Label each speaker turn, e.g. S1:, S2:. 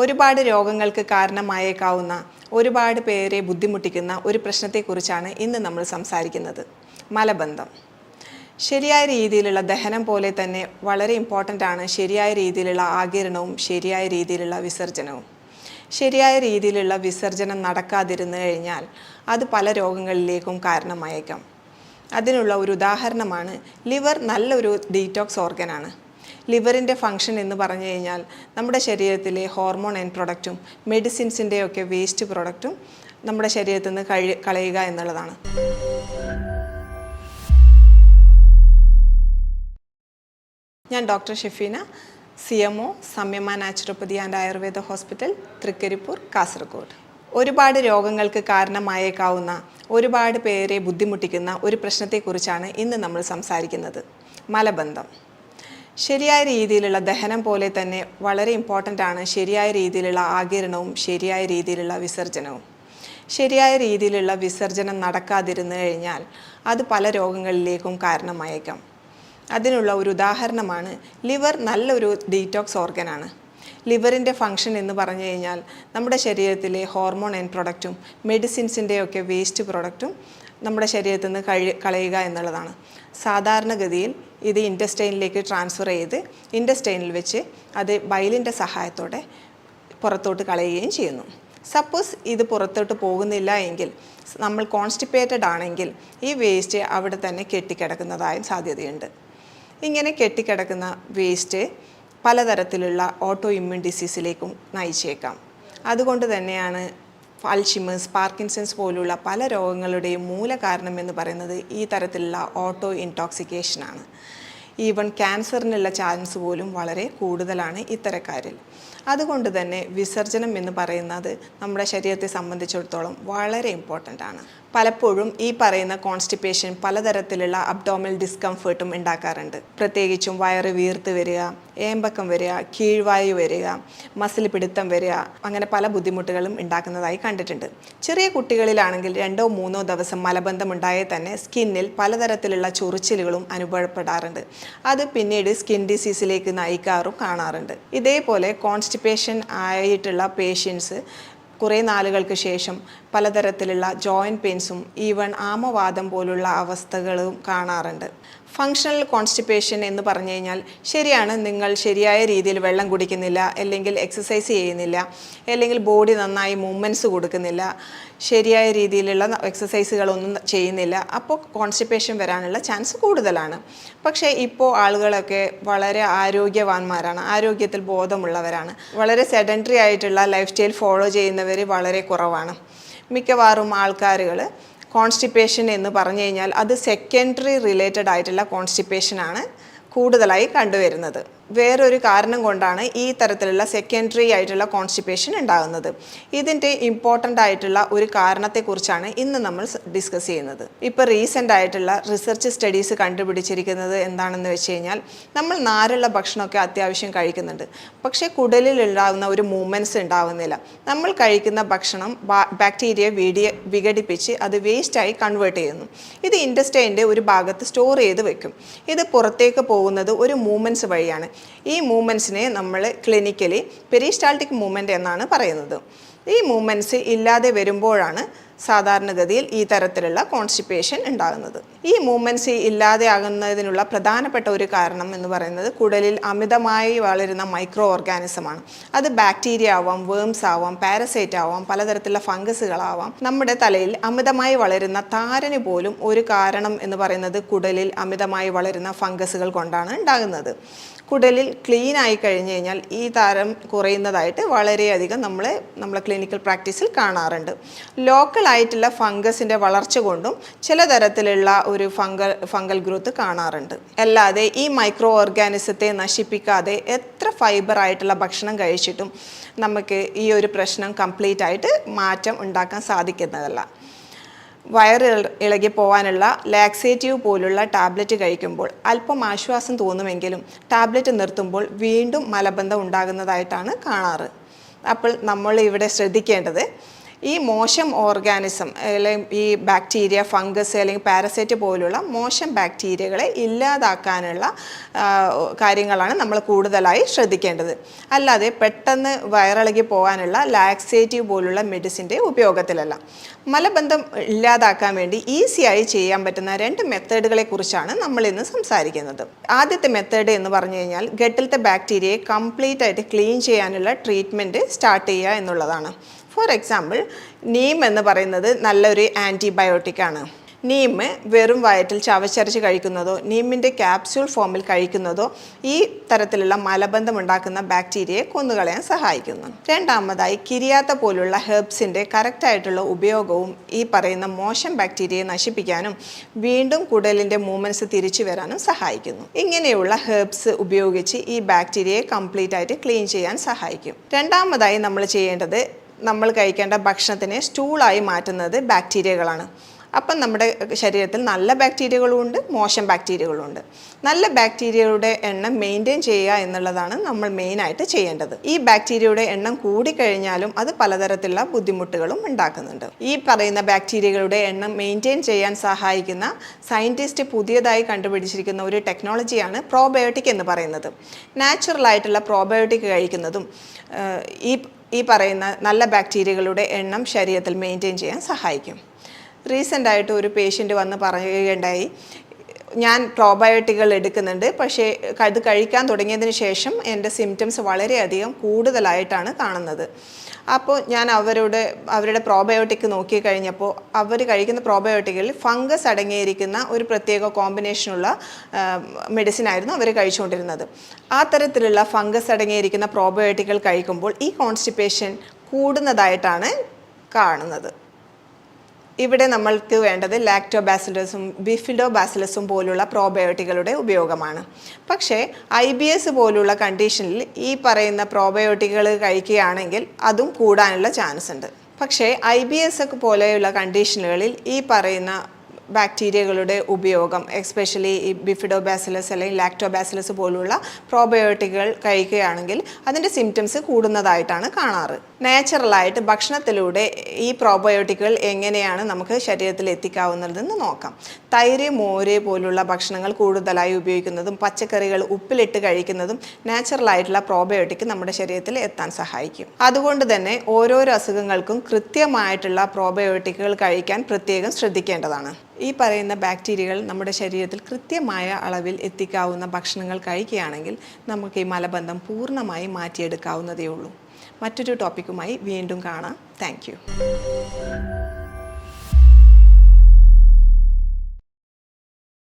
S1: ഒരുപാട് രോഗങ്ങൾക്ക് കാരണമായേക്കാവുന്ന ഒരുപാട് പേരെ ബുദ്ധിമുട്ടിക്കുന്ന ഒരു പ്രശ്നത്തെക്കുറിച്ചാണ് ഇന്ന് നമ്മൾ സംസാരിക്കുന്നത്. മലബന്ധം. ശരിയായ രീതിയിലുള്ള ദഹനം പോലെ തന്നെ വളരെ ഇമ്പോർട്ടന്റ് ആണ് ശരിയായ രീതിയിലുള്ള ആകിരണവും ശരിയായ രീതിയിലുള്ള വിസർജനവും. ശരിയായ രീതിയിലുള്ള വിസർജനം നടക്കാതിരുന്നു കഴിഞ്ഞാൽ അത് പല രോഗങ്ങളിലേക്കും കാരണമായേക്കാം. അതിനുള്ള ഒരു ഉദാഹരണമാണ് ലിവർ നല്ലൊരു ഡീറ്റോക്സ് ഓർഗനാണ്. ലിവറിന്റെ ഫങ്ഷൻ എന്ന് പറഞ്ഞു കഴിഞ്ഞാൽ നമ്മുടെ ശരീരത്തിലെ ഹോർമോൺ എൻ പ്രൊഡക്റ്റും മെഡിസിൻസിന്റെയൊക്കെ വേസ്റ്റ് പ്രൊഡക്റ്റും നമ്മുടെ ശരീരത്തിൽ നിന്ന് കഴി കളയുക എന്നുള്ളതാണ്. ഞാൻ doctor Shefeena C M O Samyama naturopathy and Ayurveda hospital Trikaripur Kasaragod. ഒരുപാട് രോഗങ്ങൾക്ക് കാരണമായേക്കാവുന്ന ഒരുപാട് പേരെ ബുദ്ധിമുട്ടിക്കുന്ന ഒരു പ്രശ്നത്തെക്കുറിച്ചാണ് ഇന്ന് നമ്മൾ സംസാരിക്കുന്നത്. മലബന്ധം. ശരിയായ രീതിയിലുള്ള ദഹനം പോലെ തന്നെ വളരെ ഇമ്പോർട്ടന്റ് ആണ് ശരിയായ രീതിയിലുള്ള ആകിരണവും ശരിയായ രീതിയിലുള്ള വിസർജനവും ശരിയായ രീതിയിലുള്ള വിസർജനം നടക്കാതിരുന്നു കഴിഞ്ഞാൽ അത് പല രോഗങ്ങളിലേക്കും കാരണമായേക്കാം. അതിനുള്ള ഒരു ഉദാഹരണമാണ് ലിവർ നല്ലൊരു ഡീറ്റോക്സ് ഓർഗനാണ് ലിവറിന്റെ ഫങ്ഷൻ എന്ന് പറഞ്ഞു കഴിഞ്ഞാൽ നമ്മുടെ ശരീരത്തിലെ ഹോർമോൺ എൻ പ്രൊഡക്റ്റും മെഡിസിൻസിന്റെയൊക്കെ വേസ്റ്റ് പ്രൊഡക്റ്റും നമ്മുടെ ശരീരത്തിൽ നിന്ന് കഴി കളയുക എന്നുള്ളതാണ്. സാധാരണഗതിയിൽ ഇത് ഇൻഡസ്റ്റൈനിലേക്ക് ട്രാൻസ്ഫർ ചെയ്ത് ഇൻഡസ്റ്റൈനിൽ വെച്ച് അത് ബൈലിന്റെ സഹായത്തോടെ പുറത്തോട്ട് കളയുകയും ചെയ്യുന്നു. സപ്പോസ് ഇത് പുറത്തോട്ട് പോകുന്നില്ല എങ്കിൽ നമ്മൾ കോൺസ്റ്റിപ്പേറ്റഡ് ആണെങ്കിൽ ഈ വേസ്റ്റ് അവിടെ തന്നെ കെട്ടിക്കിടക്കുന്നതായും സാധ്യതയുണ്ട്. ഇങ്ങനെ കെട്ടിക്കിടക്കുന്ന വേസ്റ്റ് പലതരത്തിലുള്ള ഓട്ടോ ഇമ്മ്യൂൺ ഡിസീസിലേക്കും നയിച്ചേക്കാം. അതുകൊണ്ട് തന്നെയാണ് അൽഷിമേഴ്സ് പാർക്കിൻസൺസ് പോലുള്ള പല രോഗങ്ങളുടെയും മൂലകാരണം എന്ന് പറയുന്നത് ഈ തരത്തിലുള്ള ഓട്ടോ ഇൻടോക്സിക്കേഷനാണ്. ഈവൺ ക്യാൻസറിനുള്ള ചാൻസ് പോലും വളരെ കൂടുതലാണ് ഇത്തരക്കാരിൽ. അതുകൊണ്ട് തന്നെ വിസർജനം എന്ന് പറയുന്നത് നമ്മുടെ ശരീരത്തെ സംബന്ധിച്ചിടത്തോളം വളരെ ഇമ്പോർട്ടന്റ് ആണ്. പലപ്പോഴും ഈ പറയുന്ന കോൺസ്റ്റിപ്പേഷൻ പലതരത്തിലുള്ള അബ്ഡോമൽ ഡിസ്കംഫേർട്ടും ഉണ്ടാക്കാറുണ്ട്. പ്രത്യേകിച്ചും വയറ് വീർത്ത് വരിക ഏമ്പക്കം വരിക കീഴ്വായു വരിക മസിൽ പിടുത്തം വരിക അങ്ങനെ പല ബുദ്ധിമുട്ടുകളും ഉണ്ടാക്കുന്നതായി കണ്ടിട്ടുണ്ട്. ചെറിയ കുട്ടികളിലാണെങ്കിൽ രണ്ടോ മൂന്നോ ദിവസം മലബന്ധം ഉണ്ടായേ തന്നെ സ്കിന്നിൽ പലതരത്തിലുള്ള ചൊറിച്ചിലുകളും അനുഭവപ്പെടാറുണ്ട്. അത് പിന്നീട് സ്കിൻ ഡിസീസിലേക്ക് നയിക്കാറും കാണാറുണ്ട്. ഇതേപോലെ കോൺസ്റ്റിപ്പേഷൻ ആയിട്ടുള്ള പേഷ്യൻസ് കുറേ നാളുകൾക്ക് ശേഷം പലതരത്തിലുള്ള ജോയിന്റ് പെയിൻസും ഈവൺ ആമവാദം പോലുള്ള അവസ്ഥകളും കാണാറുണ്ട്. ഫങ്ഷണൽ കോൺസ്റ്റിപ്പേഷൻ എന്ന് പറഞ്ഞു കഴിഞ്ഞാൽ ശരിയാണ് നിങ്ങൾ ശരിയായ രീതിയിൽ വെള്ളം കുടിക്കുന്നില്ല അല്ലെങ്കിൽ എക്സസൈസ് ചെയ്യുന്നില്ല അല്ലെങ്കിൽ ബോഡി നന്നായി മൂവ്മെന്റ്സ് കൊടുക്കുന്നില്ല ശരിയായ രീതിയിലുള്ള എക്സസൈസുകളൊന്നും ചെയ്യുന്നില്ല അപ്പോൾ കോൺസ്റ്റിപ്പേഷൻ വരാനുള്ള ചാൻസ് കൂടുതലാണ്. പക്ഷേ ഇപ്പോൾ ആളുകളൊക്കെ വളരെ ആരോഗ്യവാന്മാരാണ് ആരോഗ്യത്തിൽ ബോധമുള്ളവരാണ്. വളരെ സെഡന്ററി ആയിട്ടുള്ള ലൈഫ് സ്റ്റൈൽ ഫോളോ ചെയ്യുന്നവർ വളരെ കുറവാണ്. മിക്കവാറും ആൾക്കാരുകൾ കോൺസ്റ്റിപ്പേഷൻ എന്ന് പറഞ്ഞു കഴിഞ്ഞാൽ അത് സെക്കൻഡറി റിലേറ്റഡ് ആയിട്ടുള്ള കോൺസ്റ്റിപ്പേഷനാണ് കൂടുതലായി കണ്ടുവരുന്നത്. വേറൊരു കാരണം കൊണ്ടാണ് ഈ തരത്തിലുള്ള സെക്കൻഡറി ആയിട്ടുള്ള കോൺസ്റ്റിപ്പേഷൻ ഉണ്ടാകുന്നത്. ഇതിന്റെ ഇമ്പോർട്ടന്റ് ആയിട്ടുള്ള ഒരു കാരണത്തെക്കുറിച്ചാണ് ഇന്ന് നമ്മൾ ഡിസ്കസ് ചെയ്യുന്നത്. ഇപ്പോൾ റീസെന്റ് ആയിട്ടുള്ള റിസർച്ച് സ്റ്റഡീസ് കണ്ടുപിടിച്ചിരിക്കുന്നത് എന്താണെന്ന് വെച്ച് കഴിഞ്ഞാൽ നമ്മൾ നാരുള്ള ഭക്ഷണമൊക്കെ അത്യാവശ്യം കഴിക്കുന്നുണ്ട്. പക്ഷേ കുടലിൽ ഉണ്ടാകുന്ന ഒരു മൂവ്മെന്റ്സ് ഉണ്ടാകുന്നില്ല നമ്മൾ കഴിക്കുന്ന ഭക്ഷണം ബാക്ടീരിയ വീടിയ വിഘടിപ്പിച്ച് അത് വേസ്റ്റായി കൺവേർട്ട് ചെയ്യുന്നു. ഇത് ഇൻഡസ്റ്റൈന്റെ ഒരു ഭാഗത്ത് സ്റ്റോർ ചെയ്ത് വെക്കും. ഇത് പുറത്തേക്ക് പോകുന്നത് ഒരു മൂവ്മെന്റ്സ് വഴിയാണ്. ഈ മൂവ്മെന്റ്സിനെ നമ്മൾ ക്ലിനിക്കലി പെരിസ്റ്റാൾട്ടിക് മൂവ്മെന്റ് എന്നാണ് പറയുന്നത്. ഈ മൂവ്മെന്റ്സ് ഇല്ലാതെ വരുമ്പോഴാണ് സാധാരണഗതിയിൽ ഈ തരത്തിലുള്ള കോൺസ്റ്റിപ്പേഷൻ ഉണ്ടാകുന്നത്. ഈ മൂവ്മെന്റ്സ് ഇല്ലാതെ ആകുന്നതിനുള്ള പ്രധാനപ്പെട്ട ഒരു കാരണം എന്ന് പറയുന്നത് കുടലിൽ അമിതമായി വളരുന്ന മൈക്രോ ഓർഗാനിസമാണ് അത് ബാക്ടീരിയ ആവാം വേംസ് ആവാം പാരസൈറ്റ് ആവാം പലതരത്തിലുള്ള ഫംഗസുകളാവാം. നമ്മുടെ തലയിൽ അമിതമായി വളരുന്ന താരന് പോലും ഒരു കാരണം എന്ന് പറയുന്നത് കുടലിൽ അമിതമായി വളരുന്ന ഫംഗസുകൾ കൊണ്ടാണ് ഉണ്ടാകുന്നത്. കുടലിൽ ക്ലീൻ ആയി കഴിഞ്ഞു കഴിഞ്ഞാൽ ഈ താരം കുറയുന്നതായിട്ട് വളരെയധികം നമ്മൾ നമ്മളെ ക്ലിനിക്കൽ പ്രാക്ടീസിൽ കാണാറുണ്ട്. ലോക്കൽ ആയിട്ടുള്ള ഫംഗസിന്റെ വളർച്ച കൊണ്ടും ചില തരത്തിലുള്ള ഒരു ഫംഗൽ ഫംഗൽ ഗ്രോത്ത് കാണാറുണ്ട്. അല്ലാതെ ഈ മൈക്രോ ഓർഗാനിസത്തെ നശിപ്പിക്കാതെ എത്ര ഫൈബർ ആയിട്ടുള്ള ഭക്ഷണം കഴിച്ചിട്ടും നമുക്ക് ഈ ഒരു പ്രശ്നം കംപ്ലീറ്റ് ആയിട്ട് മാറ്റം ഉണ്ടാക്കാൻ സാധിക്കുന്നതല്ല. വയറ് ഇള- ഇളകി പോകാനുള്ള ലാക്സേറ്റീവ് പോലുള്ള ടാബ്ലറ്റ് കഴിക്കുമ്പോൾ അല്പം ആശ്വാസം തോന്നുമെങ്കിലും ടാബ്ലറ്റ് നിർത്തുമ്പോൾ വീണ്ടും മലബന്ധം ഉണ്ടാകുന്നതായിട്ടാണ് കാണാറ്. അപ്പോൾ നമ്മൾ ഇവിടെ ശ്രദ്ധിക്കേണ്ടത് ഈ മോശം ഓർഗാനിസം അല്ലെങ്കിൽ ഈ ബാക്ടീരിയ ഫംഗസ് അല്ലെങ്കിൽ പാരസൈറ്റ് പോലുള്ള മോശം ബാക്ടീരിയകളെ ഇല്ലാതാക്കാനുള്ള കാര്യങ്ങളാണ് നമ്മൾ കൂടുതലായി ശ്രദ്ധിക്കേണ്ടത്. അല്ലാതെ പെട്ടെന്ന് വയറിളകി പോകാനുള്ള ലാക്സേറ്റീവ് പോലുള്ള മെഡിസിന്റെ ഉപയോഗത്തിലല്ല. മലബന്ധം ഇല്ലാതാക്കാൻ വേണ്ടി ഈസിയായി ചെയ്യാൻ പറ്റുന്ന രണ്ട് മെത്തേഡുകളെ കുറിച്ചാണ് നമ്മൾ ഇന്ന് സംസാരിക്കുന്നത്. ആദ്യത്തെ മെത്തേഡ് എന്ന് പറഞ്ഞു കഴിഞ്ഞാൽ ഗട്ടിലത്തെ ബാക്ടീരിയയെ കംപ്ലീറ്റ് ആയിട്ട് ക്ലീൻ ചെയ്യാനുള്ള ട്രീറ്റ്മെന്റ് സ്റ്റാർട്ട് ചെയ്യുക എന്നുള്ളതാണ്. ഫോർ എക്സാമ്പിൾ നീം എന്ന് പറയുന്നത് നല്ലൊരു ആന്റിബയോട്ടിക് ആണ്. നീം വെറും വയറ്റിൽ ചവച്ചരച്ച് കഴിക്കുന്നതോ നീമിന്റെ ക്യാപ്സ്യൂൾ ഫോമിൽ കഴിക്കുന്നതോ ഈ തരത്തിലുള്ള മലബന്ധം ഉണ്ടാക്കുന്ന ബാക്ടീരിയയെ കൊന്നുകളയാൻ സഹായിക്കുന്നു. രണ്ടാമതായി കിരിയാത്ത പോലുള്ള ഹെർബ്സിന്റെ കറക്റ്റായിട്ടുള്ള ഉപയോഗവും ഈ പറയുന്ന മോശം ബാക്ടീരിയയെ നശിപ്പിക്കാനും വീണ്ടും കുടലിന്റെ മൂവ്മെന്റ്സ് തിരിച്ചു വരാനും സഹായിക്കുന്നു. ഇങ്ങനെയുള്ള ഹെർബ്സ് ഉപയോഗിച്ച് ഈ ബാക്ടീരിയയെ കംപ്ലീറ്റ് ആയിട്ട് ക്ലീൻ ചെയ്യാൻ സഹായിക്കും. രണ്ടാമതായി നമ്മൾ ചെയ്യേണ്ടത് നമ്മൾ കഴിക്കേണ്ട ഭക്ഷണത്തിനെ സ്റ്റൂളായി മാറ്റുന്നത് ബാക്ടീരിയകളാണ്. അപ്പം നമ്മുടെ ശരീരത്തിൽ നല്ല ബാക്ടീരിയകളും ഉണ്ട് മോശം ബാക്ടീരിയകളും ഉണ്ട് നല്ല ബാക്ടീരിയയുടെ എണ്ണം മെയിന്റെയിൻ ചെയ്യുക എന്നുള്ളതാണ് നമ്മൾ മെയിനായിട്ട് ചെയ്യേണ്ടത്. ഈ ബാക്ടീരിയയുടെ എണ്ണം കൂടിക്കഴിഞ്ഞാലും അത് പലതരത്തിലുള്ള ബുദ്ധിമുട്ടുകളും ഉണ്ടാക്കുന്നുണ്ട്. ഈ പറയുന്ന ബാക്ടീരിയകളുടെ എണ്ണം മെയിന്റെയിൻ ചെയ്യാൻ സഹായിക്കുന്ന സയന്റിസ്റ്റ് പുതിയതായി കണ്ടുപിടിച്ചിരിക്കുന്ന ഒരു ടെക്നോളജിയാണ് പ്രോബയോട്ടിക് എന്ന് പറയുന്നത്. നാച്ചുറലായിട്ടുള്ള പ്രോബയോട്ടിക് കഴിക്കുന്നതും ഈ ഈ പറയുന്ന നല്ല ബാക്ടീരിയകളുടെ എണ്ണം ശരീരത്തിൽ മെയിന്റെയിൻ ചെയ്യാൻ സഹായിക്കും. റീസെന്റായിട്ട് ഒരു പേഷ്യന്റ് വന്ന് പറയുകയുണ്ടായി ഞാൻ പ്രോബയോട്ടിക്കുകൾ എടുക്കുന്നുണ്ട്. പക്ഷേ അത് കഴിക്കാൻ തുടങ്ങിയതിന് ശേഷം എന്റെ സിംറ്റംസ് വളരെയധികം കൂടുതലായിട്ടാണ് കാണുന്നത്. അപ്പോൾ ഞാൻ അവരോട് അവരുടെ പ്രോബയോട്ടിക് നോക്കി കഴിഞ്ഞപ്പോൾ അവർ കഴിക്കുന്ന പ്രോബയോട്ടിക്കിൽ ഫംഗസ് അടങ്ങിയിരിക്കുന്ന ഒരു പ്രത്യേക കോമ്പിനേഷനുള്ള മെഡിസിൻ ആയിരുന്നു അവർ കഴിച്ചുകൊണ്ടിരുന്നത്. ആ തരത്തിലുള്ള ഫംഗസ് അടങ്ങിയിരിക്കുന്ന പ്രോബയോട്ടിക്കുകൾ കഴിക്കുമ്പോൾ ഈ കോൺസ്റ്റിപ്പേഷൻ കൂടുന്നതായിട്ടാണ് കാണുന്നത്. ഇവിടെ നമ്മൾക്ക് വേണ്ടത് ലാക്ടോബാസിലസും ബിഫിഡോബാസിലസും പോലുള്ള പ്രോബയോട്ടിക്കുകളുടെ ഉപയോഗമാണ്. പക്ഷേ ഐ ബി എസ് പോലുള്ള കണ്ടീഷനിൽ ഈ പറയുന്ന പ്രോബയോട്ടിക്കുകൾ കഴിക്കുകയാണെങ്കിൽ അതും കൂടാനുള്ള ചാൻസ് ഉണ്ട്. പക്ഷേ ഐ ബി എസ് ഒക്കെ പോലെയുള്ള കണ്ടീഷനുകളിൽ ഈ പറയുന്ന ബാക്ടീരിയകളുടെ ഉപയോഗം എക്സ്പെഷ്യലി ഈ ബിഫിഡോബാസിലസ് അല്ലെങ്കിൽ ലാക്ടോബാസിലസ് പോലുള്ള പ്രോബയോട്ടിക്കുകൾ കഴിക്കുകയാണെങ്കിൽ അതിന്റെ സിംറ്റംസ് കൂടുന്നതായിട്ടാണ് കാണാറ്. നാച്ചുറലായിട്ട് ഭക്ഷണത്തിലൂടെ ഈ പ്രോബയോട്ടിക്കുകൾ എങ്ങനെയാണ് നമുക്ക് ശരീരത്തിൽ എത്തിക്കാവുന്നതെന്ന് നോക്കാം. തൈര് മോര് പോലുള്ള ഭക്ഷണങ്ങൾ കൂടുതലായി ഉപയോഗിക്കുന്നതും പച്ചക്കറികൾ ഉപ്പിലിട്ട് കഴിക്കുന്നതും നാച്ചുറലായിട്ടുള്ള പ്രോബയോട്ടിക് നമ്മുടെ ശരീരത്തിൽ എത്താൻ സഹായിക്കും. അതുകൊണ്ട് തന്നെ ഓരോരോ അസുഖങ്ങൾക്കും കൃത്യമായിട്ടുള്ള പ്രോബയോട്ടിക്കുകൾ കഴിക്കാൻ പ്രത്യേകം ശ്രദ്ധിക്കേണ്ടതാണ്. ഈ പറയുന്ന ബാക്ടീരിയകൾ നമ്മുടെ ശരീരത്തിൽ കൃത്യമായ അളവിൽ എത്തിക്കാവുന്ന ഭക്ഷണങ്ങൾ കഴിക്കുകയാണെങ്കിൽ നമുക്ക് ഈ മലബന്ധം പൂർണമായി മാറ്റിയെടുക്കാവുന്നതേ ഉള്ളൂ. മറ്റൊരു ടോപ്പിക്കുമായി വീണ്ടും കാണാം. താങ്ക്